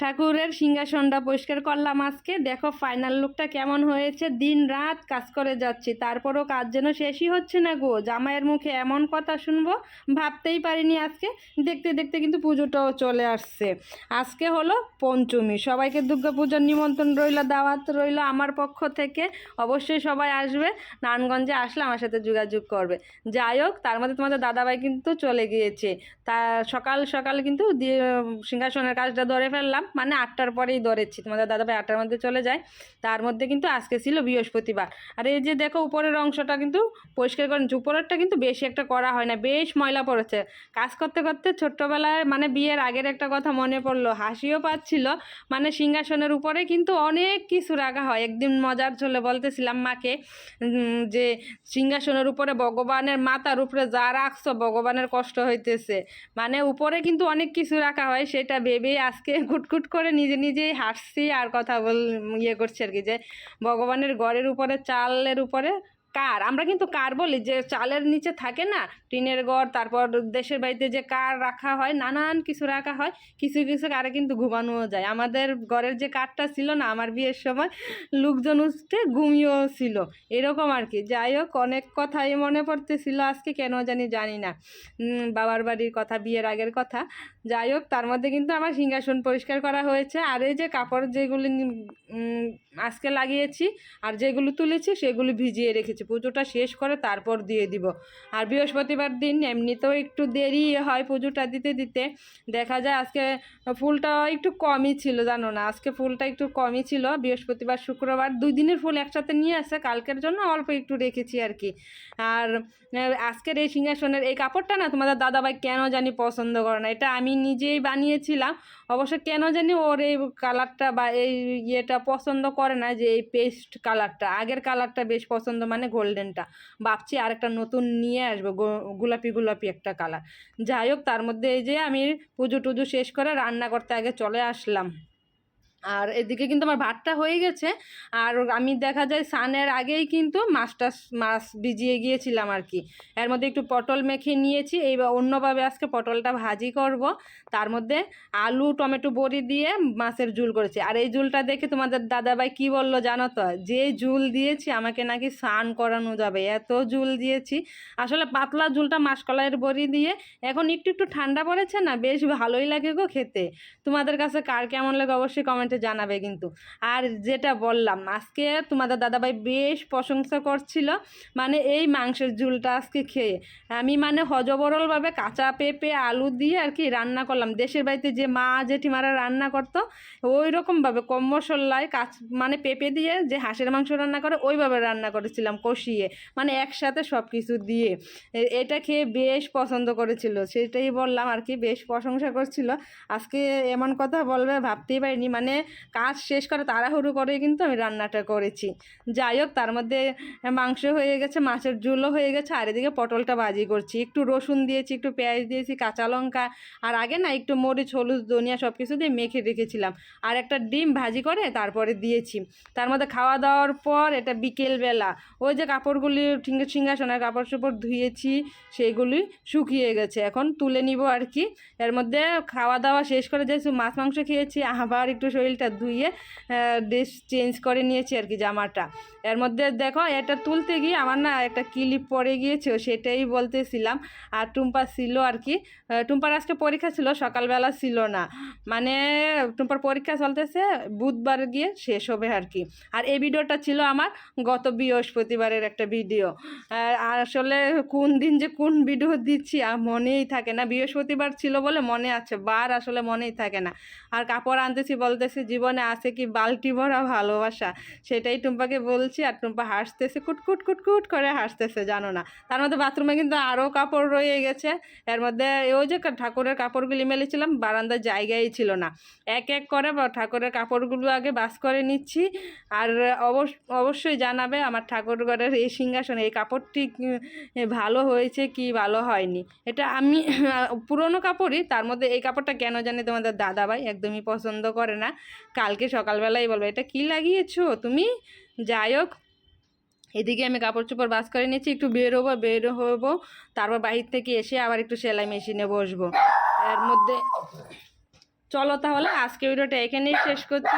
ঠাকুরের সিংহাসনটা পরিষ্কার করলাম আজকে। দেখো ফাইনাল লুকটা কেমন হয়েছে। দিন রাত কাজ করে যাচ্ছি। তারপরও কাজ যেন শেষই হচ্ছে না গো। জামাইয়ের মুখে এমন কথা শুনব, ভাবতেই পারিনি আজকে। দেখতে দেখতে কিন্তু পুজোটাও চলে আসছে। আজকে হলো পঞ্চমী। সবাইকে দুর্গা পূজার নিমন্ত্রণ রইল, দাওয়াত রইল আমার পক্ষ থেকে। অবশ্যই সবাই আসবে। নারায়ণগঞ্জে আসলে আমার সাথে যোগাযোগ করবে। যাই হোক, তার মধ্যে তোমাদের দাদাভাই কিন্তু চলে গিয়েছে। তা সকাল সকাল কিন্তু দিয়ে সিংহাসনের কাজটা ধরে ফেললাম। মানে আটটার পরেই ধরেছি তোমাদের দাদাভাই আটটার মধ্যে চলে যায়। তার মধ্যে কিন্তু আজকে ছিল বৃহস্পতিবার। আর এই যে দেখো উপরের অংশটা কিন্তু পরিষ্কার করে নিচ্ছি। উপরেরটা কিন্তু বেশি একটা করা হয় না, বেশ ময়লা পড়েছে। কাজ করতে করতে ছোট্টবেলায় মানে বিয়ের আগের একটা কথা মনে পড়ল, হাসিও পাচ্ছিল। মানে সিংহাসনের উপরে কিন্তু অনেক কিছু রাখা হয়। একদিন মজার চলে বলতেছিলাম মাকে যে সিংহাসনের উপরে ভগবানের মাথার উপরে যা রাখছো, ভগবানের কষ্ট হইতেছে। মানে উপরে কিন্তু অনেক কিছু রাখা হয়, সেটা ভেবেই আজকে কুটকুট করে নিজে নিজেই হাসছি আর কথা বল ইয়ে করছি আর কি যে ভগবানের গড়ের উপরে, চালের উপরে কার? আমরা কিন্তু কার বলি, যে চালের নিচে থাকে না, টিনের ঘর তারপর দেশের বাড়িতে যে কার রাখা হয়, নানান কিছু রাখা হয়, কিছু কিছু কারে কিন্তু ঘুমানোও যায়। আমাদের ঘরের যে কারটা ছিল না, আমার বিয়ের সময়, লোকজন উঠতে ঘুমিয়েও ছিল। এরকম আর কি। যাই হোক, অনেক কথাই মনে পড়তেছিল আজকে, কেন জানি জানি না। বাবার বাড়ির কথা, বিয়ের আগের কথা। যাই হোক, তার মধ্যে কিন্তু আমার সিংহাসন পরিষ্কার করা হয়েছে। আর এই যে কাপড় যেগুলি আজকে লাগিয়েছি, আর যেগুলো তুলেছি, সেগুলো ভিজিয়ে রেখেছি। পুজোটা শেষ করে তারপর দিয়ে দিব। আর বৃহস্পতিবার দিন এমনিতেও একটু দেরি হয় পুজোটা দিতে দিতে। দেখা যায় আজকে ফুলটা একটু কমই ছিল, জানো না? আজকে ফুলটা একটু কমই ছিল। বৃহস্পতিবার, শুক্রবার দুই দিনের ফুল একসাথে নিয়ে আসে কালকের জন্য অল্প একটু রেখেছি আর কি। আর আজকের এই সিংহাসনের এই কাপড়টা না তোমাদের দাদাভাই কেন জানি পছন্দ করে না। এটা আমি নিজেই বানিয়েছিলাম। অবশ্য কেন জানি ওর এই কালারটা বা এই ইয়েটা পছন্দ করে না যে এই পেস্ট কালারটা আগের কালারটা বেশ পছন্দ মানে গোল্ডেনটা। ভাবছি আরেকটা নতুন নিয়ে আসব গোলাপি গোলাপি একটা কালার যাই হোক, তার মধ্যে এই যে আমি পুজো টুজো শেষ করে রান্না করতে আগে চলে আসলাম। আর এদিকে কিন্তু আমার ভাতটা হয়ে গেছে। আর আমি দেখা যায় সানের আগেই কিন্তু মাছটা মাছ ভিজিয়ে গিয়েছিলাম আর কি। এর মধ্যে একটু পটল মেখে নিয়েছি। এই অন্যভাবে আজকে পটলটা ভাজি করব। তার মধ্যে আলু, টমেটো বড়ি দিয়ে মাছের ঝুল করেছি। আর এই ঝুলটা দেখে তোমাদের দাদাভাই কি বলল জানো তো? যে ঝুল দিয়েছি আমাকে নাকি স্নান করানো যাবে। এত ঝুল দিয়েছি। আসলে পাতলা ঝুলটা মাসকলাইয়ের বড়ি দিয়ে এখন একটু একটু ঠান্ডা পড়েছে না? বেশ ভালোই লাগে গো খেতে। তোমাদের কাছে কার কেমন লাগে অবশ্যই কমেন্টে জানাবে কিন্তু। আর যেটা বললাম, আজকে তোমাদের দাদাভাই বেশ প্রশংসা করছিল মানে এই মাংসের ঝুলটা আজকে খেয়ে। আমি মানে হজবরলভাবে কাঁচা পেঁপে, আলু দিয়ে আর কি রান্না করলাম। দেশের বাড়িতে যে মা, জেঠিমারা রান্না করতো ওই রকমভাবে কম মশলায় কাঁচ মানে পেঁপে দিয়ে যে হাঁসের মাংস রান্না করে, ওইভাবে রান্না করেছিলাম কষিয়ে মানে একসাথে সব কিছু দিয়ে এটা খেয়ে বেশ পছন্দ করেছিল, সেটাই বললাম আর কি, বেশ প্রশংসা করছিল। আজকে এমন কথা বলবে ভাবতেই পারিনি মানে কাজ শেষ করে, তাড়াহুড়ো করে কিন্তু আমি রান্নাটা করেছি। যাই হোক, তার মধ্যে মাংস হয়ে গেছে, মাছের ঝুলও হয়ে গেছে, আর এদিকে পটলটা ভাজি করছি। একটু রসুন দিয়েছি, একটু পেঁয়াজ দিয়েছি, কাঁচা লঙ্কা, আর আগে না একটু মরিচ, হলুদ, ধনিয়া সব কিছু দিয়ে মেখে রেখেছিলাম। আর একটা ডিম ভাজি করে তারপরে দিয়েছি। তার মধ্যে খাওয়া দাওয়ার পর এটা বিকেলবেলা, ওই যে কাপড়গুলি সিংহাসনের কাপড় চোপড় ধুয়েছি সেইগুলি শুকিয়ে গেছে। এখন তুলে নিব আর কি। এর মধ্যে খাওয়া দাওয়া শেষ করে যেহেতু মাছ মাংস খেয়েছি, আবার একটু শরীরটা ধুয়ে ড্রেস চেঞ্জ করে নিয়েছি আর কি জামাটা। এর মধ্যে দেখো, এটা তুলতে গিয়ে আমার না একটা ক্লিপ পড়ে গিয়েছে, সেটাই বলতেছিলাম। আর টুম্পা ছিল আর কি টুম্পার আজকে পরীক্ষা ছিল, সকালবেলা ছিল না। মানে টুম্পার পরীক্ষা চলতেছে, বুধবার গিয়ে শেষ হবে আর কি। আর এই ভিডিওটা ছিল আমার গত বৃহস্পতিবারের একটা ভিডিও। আর আসলে কোন দিন যে কোন ভিডিও দিচ্ছি আর মনেই থাকে না। বৃহস্পতিবার ছিল বলে মনে আছে, বার আসলে মনেই থাকে না। আর কাপড় আনতেছি বলতেছি জীবনে আছে কি বালতি ভরা ভালোবাসা? সেটাই টুম্পাকে বলছি আর টুম্পা হাসতেছে কুটকুট কুটকুট করে হাসতেছে, জানো না। তার মধ্যে বাথরুমে কিন্তু আরও কাপড় রয়ে গেছে। এর মধ্যে ওই যে ঠাকুরের কাপড়গুলি মেলেছিলাম বারান্দার জায়গাই ছিল না। এক এক করে ঠাকুরের কাপড়গুলো আগে বাস করে নিচ্ছি। আর অবশ্য অবশ্যই জানাবে আমার ঠাকুর ঘরের এই সিংহাসন এই কাপড়টি ভালো হয়েছে কি ভালো হয়নি। এটা আমি পুরনো কাপড়ই, তার মধ্যে এই কাপড়টা কেন জানি তোমাদের দাদাভাই একদমই পছন্দ করে না। কালকে সকালবেলাই বলবে, এটা কি লাগিয়েছো? তুমি? যাই হোক, এদিকে আমি কাপড় চোপড় বাস করে নিয়েছি একটু বেরোবো বের হব তারপর বাহির থেকে এসে আবার একটু সেলাই মেশিনে বসবো। এর মধ্যে চলো তাহলে আজকে ভিডিওটা এখানেই শেষ করছি।